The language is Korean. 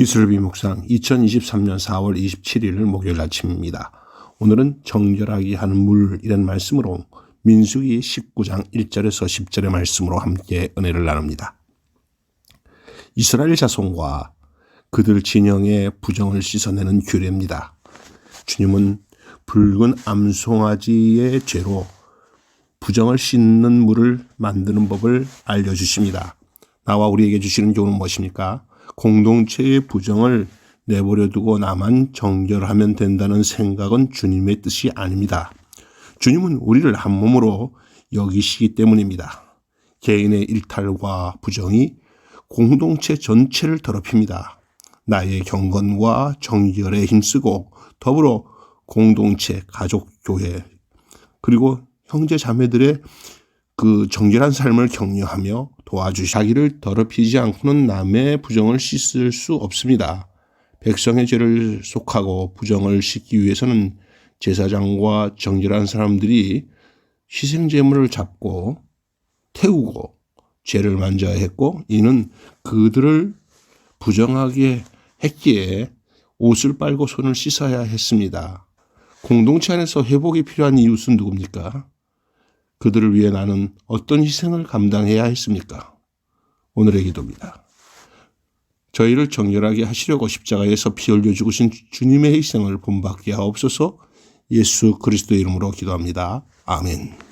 이슬비 묵상 2023년 4월 27일 목요일 아침입니다. 오늘은 정결하게 하는 물 이런 말씀으로 민수기 19장 1절에서 10절의 말씀으로 함께 은혜를 나눕니다. 이스라엘 자손과 그들 진영의 부정을 씻어내는 규례입니다. 주님은 붉은 암송아지의 죄로 부정을 씻는 물을 만드는 법을 알려주십니다. 나와 우리에게 주시는 교훈은 무엇입니까? 공동체의 부정을 내버려 두고 나만 정결하면 된다는 생각은 주님의 뜻이 아닙니다. 주님은 우리를 한 몸으로 여기시기 때문입니다. 개인의 일탈과 부정이 공동체 전체를 더럽힙니다. 나의 경건과 정결에 힘쓰고 더불어 공동체, 가족, 교회, 그리고 형제 자매들의 그 정결한 삶을 격려하며 도와주시기를 더럽히지 않고는 남의 부정을 씻을 수 없습니다. 백성의 죄를 속하고 부정을 씻기 위해서는 제사장과 정결한 사람들이 희생 제물을 잡고 태우고 죄를 만져야 했고 이는 그들을 부정하게 했기에 옷을 빨고 손을 씻어야 했습니다. 공동체 안에서 회복이 필요한 이웃은 누굽니까? 그들을 위해 나는 어떤 희생을 감당해야 했습니까? 오늘의 기도입니다. 저희를 정결하게 하시려고 십자가에서 피 흘려 죽으신 주님의 희생을 본받게 하옵소서 예수 그리스도의 이름으로 기도합니다. 아멘.